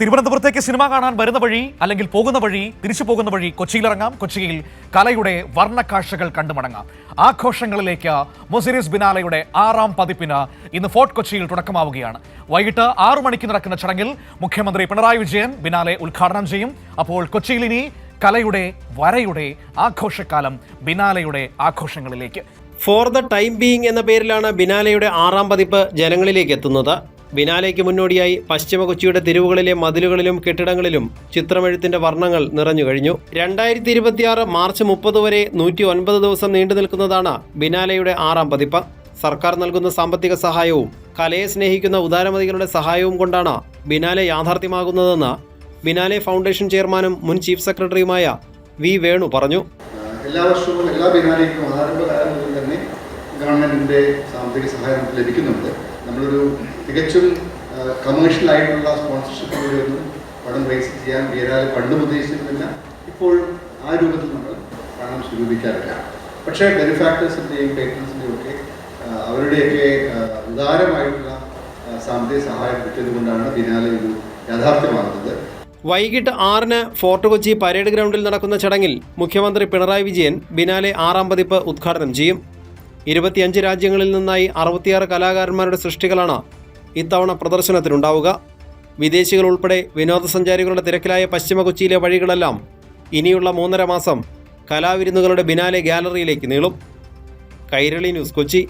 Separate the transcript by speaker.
Speaker 1: തിരുവനന്തപുരത്തേക്ക് സിനിമ കാണാൻ വരുന്ന വഴി അല്ലെങ്കിൽ പോകുന്ന വഴി തിരിച്ചു പോകുന്ന വഴി കൊച്ചിയിലിറങ്ങാം. കൊച്ചിയിൽ കലയുടെ വർണക്കാഴ്ചകൾ കണ്ടുമടങ്ങാം ആഘോഷങ്ങളിലേക്ക് മൊസിരീസ് ബിനാലയുടെ ആറാം പതിപ്പിന് ഇന്ന് ഫോർട്ട് കൊച്ചിയിൽ തുടക്കമാവുകയാണ്. വൈകിട്ട് ആറു മണിക്ക് നടക്കുന്ന ചടങ്ങിൽ മുഖ്യമന്ത്രി പിണറായി വിജയൻ ബിനാലെ ഉദ്ഘാടനം ചെയ്യും. അപ്പോൾ കൊച്ചിയിൽ ഇനി കലയുടെ വരയുടെ ആഘോഷക്കാലം ബിനാലയുടെ ആഘോഷങ്ങളിലേക്ക്.
Speaker 2: ഫോർ ദ ടൈം ബീയിങ് എന്ന പേരിലാണ് ബിനാലയുടെ ആറാം പതിപ്പ് ജനങ്ങളിലേക്ക് എത്തുന്നത്. ബിനാലയ്ക്ക് മുന്നോടിയായി പശ്ചിമ കൊച്ചിയുടെ തെരുവുകളിലെ മതിലുകളിലും കെട്ടിടങ്ങളിലും ചിത്രമെഴുത്തിന്റെ വർണങ്ങൾ നിറഞ്ഞു കഴിഞ്ഞു. രണ്ടായിരത്തി ഇരുപത്തിയാറ് മാർച്ച് മുപ്പത് വരെ നൂറ്റി ഒൻപത് ദിവസം നീണ്ടു നിൽക്കുന്നതാണ് ബിനാലയുടെ ആറാം പതിപ്പ്. സർക്കാർ നൽകുന്ന സാമ്പത്തിക സഹായവും കലയെ സ്നേഹിക്കുന്ന ഉദാരമതികളുടെ സഹായവും കൊണ്ടാണ് ബിനാലെ യാഥാർത്ഥ്യമാകുന്നതെന്ന് ബിനാലെ ഫൗണ്ടേഷൻ ചെയർമാനും മുൻ ചീഫ് സെക്രട്ടറിയുമായ വി വേണു പറഞ്ഞു.
Speaker 3: എല്ലാ വർഷവും എല്ലാ ബിനാലയ്ക്കും ആരംഭകാലം തന്നെ സാമ്പത്തിക സഹായം ലഭിക്കുന്നുണ്ട്. നമ്മളൊരു തികച്ചും കമേഴ്ഷ്യൽ ആയിട്ടുള്ള സ്പോൺസർഷിപ്പിലൂടെയൊന്നും പണം റേസ് ചെയ്യാൻ വീരാൽ പണ്ടും ഉദ്ദേശിച്ചിരുന്നില്ല. ഇപ്പോൾ ആ രൂപത്തിൽ നമ്മൾ പണം സ്വരൂപിക്കാറില്ല. പക്ഷേ ബെനിഫാക്ടേഴ്സിന്റെയും പേറ്റൻസിന്റെയും ഒക്കെ അവരുടെയൊക്കെ ഉദാരമായിട്ടുള്ള സാമ്പത്തിക സഹായം കിട്ടിയതുകൊണ്ടാണ് ബിനാലെ ഒരു യാഥാർത്ഥ്യമാകുന്നത്.
Speaker 2: വൈകിട്ട് ആറിന് ഫോർട്ട് കൊച്ചി പരേഡ് ഗ്രൗണ്ടിൽ നടക്കുന്ന ചടങ്ങിൽ മുഖ്യമന്ത്രി പിണറായി വിജയൻ ബിനാലെ ആറാം പതിപ്പ് ഉദ്ഘാടനം ചെയ്യും. ഇരുപത്തിയഞ്ച് രാജ്യങ്ങളിൽ നിന്നായി അറുപത്തിയാറ് കലാകാരന്മാരുടെ സൃഷ്ടികളാണ് ഇത്തവണ പ്രദർശനത്തിനുണ്ടാവുക. വിദേശികൾ ഉൾപ്പെടെ വിനോദസഞ്ചാരികളുടെ തിരക്കിലായ പശ്ചിമ കൊച്ചിയിലെ വഴികളെല്ലാം ഇനിയുള്ള മൂന്നര മാസം കലാവിരുന്നുകളുടെ ബിനാലെ ഗാലറിയിലേക്ക് നീളും. കൈരളി ന്യൂസ് കൊച്ചി.